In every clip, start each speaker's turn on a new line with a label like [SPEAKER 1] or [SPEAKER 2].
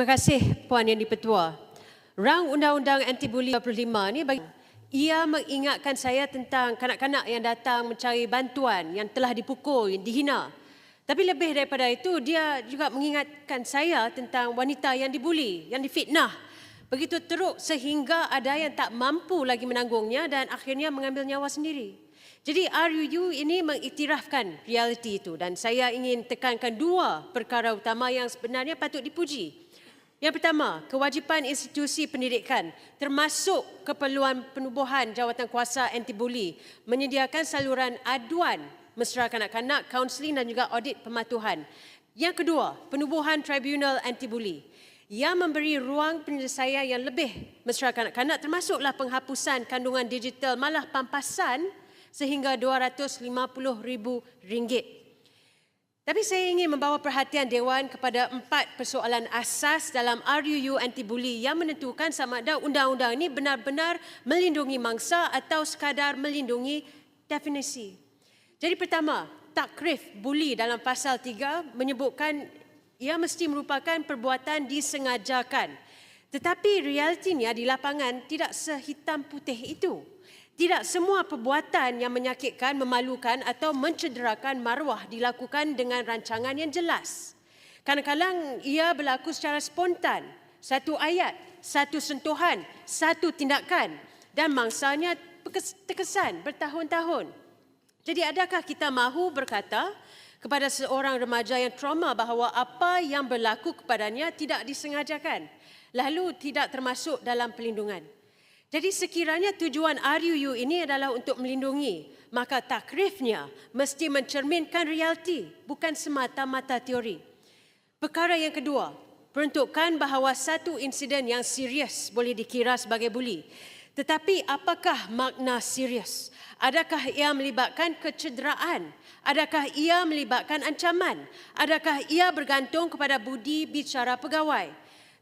[SPEAKER 1] Terima kasih Puan Yang Dipertua. Rang Undang-Undang Anti-Bully 25 ni bagi ia mengingatkan saya tentang kanak-kanak yang datang mencari bantuan yang telah dipukul, yang dihina. Tapi lebih daripada itu, dia juga mengingatkan saya tentang wanita yang dibuli, yang difitnah. Begitu teruk sehingga ada yang tak mampu lagi menanggungnya dan akhirnya mengambil nyawa sendiri. Jadi RUU ini mengiktirafkan realiti itu dan saya ingin tekankan dua perkara utama yang sebenarnya patut dipuji. Yang pertama, kewajipan institusi pendidikan termasuk keperluan penubuhan jawatan kuasa anti-bully menyediakan saluran aduan mesra kanak-kanak, kaunseling dan juga audit pematuhan. Yang kedua, penubuhan tribunal anti-bully yang memberi ruang penyelesaian yang lebih mesra kanak-kanak termasuklah penghapusan kandungan digital malah pampasan sehingga RM250,000 tapi saya ingin membawa perhatian Dewan kepada empat persoalan asas dalam RUU anti-bully yang menentukan sama ada undang-undang ini benar-benar melindungi mangsa atau sekadar melindungi definisi. Jadi pertama, takrif bully dalam pasal 3 menyebutkan ia mesti merupakan perbuatan disengajakan. Tetapi realitinya di lapangan tidak sehitam putih itu. Tidak semua perbuatan yang menyakitkan, memalukan atau mencederakan maruah dilakukan dengan rancangan yang jelas. Kadang-kadang ia berlaku secara spontan. Satu ayat, satu sentuhan, satu tindakan dan mangsanya terkesan bertahun-tahun. Jadi adakah kita mahu berkata kepada seorang remaja yang trauma bahawa apa yang berlaku kepadanya tidak disengajakan lalu tidak termasuk dalam pelindungan? Jadi sekiranya tujuan RUU ini adalah untuk melindungi, maka takrifnya mesti mencerminkan realiti, bukan semata-mata teori. Perkara yang kedua, peruntukan bahawa satu insiden yang serius boleh dikira sebagai buli. Tetapi apakah makna serius? Adakah ia melibatkan kecederaan? Adakah ia melibatkan ancaman? Adakah ia bergantung kepada budi bicara pegawai?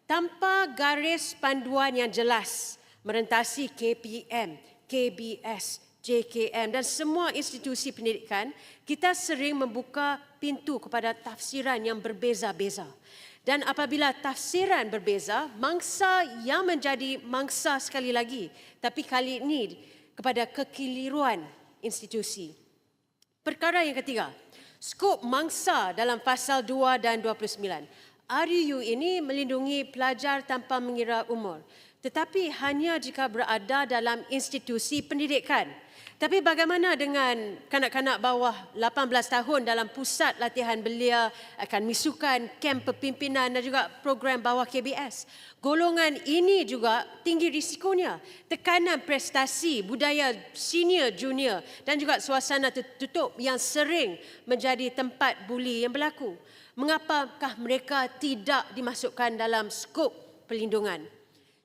[SPEAKER 1] Tanpa garis panduan yang jelas, merentasi KPM, KBS, JKM dan semua institusi pendidikan, kita sering membuka pintu kepada tafsiran yang berbeza-beza. Dan apabila tafsiran berbeza, mangsa yang menjadi mangsa sekali lagi, tapi kali ini kepada kekeliruan institusi. Perkara yang ketiga, skop mangsa dalam pasal 2 dan 29. RUU ini melindungi pelajar tanpa mengira umur tetapi hanya jika berada dalam institusi pendidikan. Tapi bagaimana dengan kanak-kanak bawah 18 tahun dalam pusat latihan belia akan misukan kem pepimpinan dan juga program bawah KBS. Golongan ini juga tinggi risikonya. Tekanan prestasi, budaya senior junior dan juga suasana tertutup yang sering menjadi tempat buli yang berlaku. Mengapakah mereka tidak dimasukkan dalam skop pelindungan?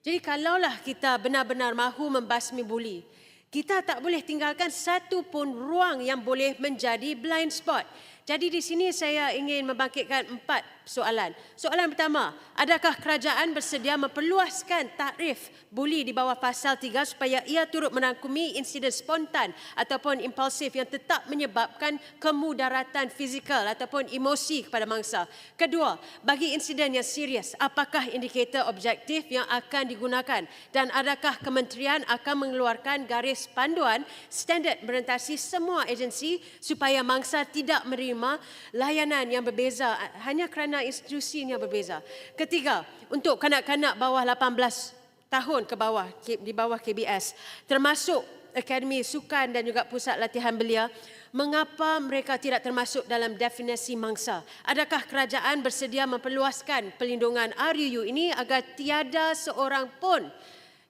[SPEAKER 1] Jadi kalaulah kita benar-benar mahu membasmi buli, kita tak boleh tinggalkan satu pun ruang yang boleh menjadi blind spot. Jadi di sini saya ingin membangkitkan empat soalan. Soalan pertama, adakah kerajaan bersedia memperluaskan tarif buli di bawah pasal 3 supaya ia turut merangkumi insiden spontan ataupun impulsif yang tetap menyebabkan kemudaratan fizikal ataupun emosi kepada mangsa. Kedua, bagi insiden yang serius, apakah indikator objektif yang akan digunakan dan adakah kementerian akan mengeluarkan garis panduan standard merentasi semua agensi supaya mangsa tidak menerima menerima layanan yang berbeza hanya kerana institusinya berbeza. Ketiga, untuk kanak-kanak bawah 18 tahun ke bawah di bawah KBS termasuk Akademi Sukan dan juga Pusat Latihan Belia, mengapa mereka tidak termasuk dalam definisi mangsa? Adakah kerajaan bersedia memperluaskan pelindungan RUU ini agar tiada seorang pun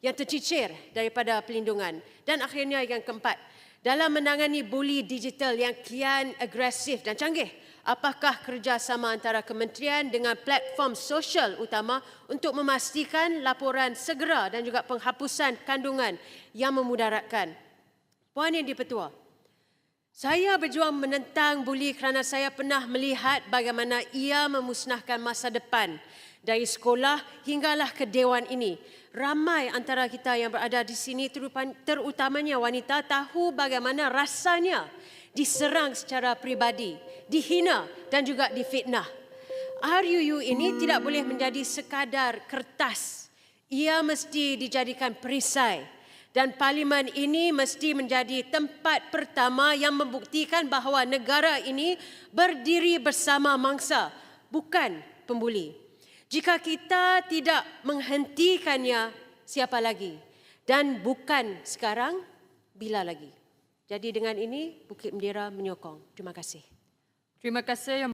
[SPEAKER 1] yang tercicir daripada pelindungan? Dan akhirnya yang keempat, dalam menangani buli digital yang kian agresif dan canggih. Apakah kerjasama antara kementerian dengan platform sosial utama untuk memastikan laporan segera dan juga penghapusan kandungan yang memudaratkan? Puan Yang Dipertua, saya berjuang menentang buli kerana saya pernah melihat bagaimana ia memusnahkan masa depan dari sekolah hinggalah ke dewan ini ramai antara kita yang berada di sini terutamanya wanita tahu bagaimana rasanya diserang secara pribadi, dihina dan juga difitnah. RUU ini tidak boleh menjadi sekadar kertas. Ia mesti dijadikan perisai dan parlimen ini mesti menjadi tempat pertama yang membuktikan bahawa negara ini berdiri bersama mangsa, bukan pembuli. Jika kita tidak menghentikannya, siapa lagi? Dan bukan sekarang, bila lagi? Jadi dengan ini Bukit Mendera menyokong. Terima kasih.
[SPEAKER 2] Terima kasih Yang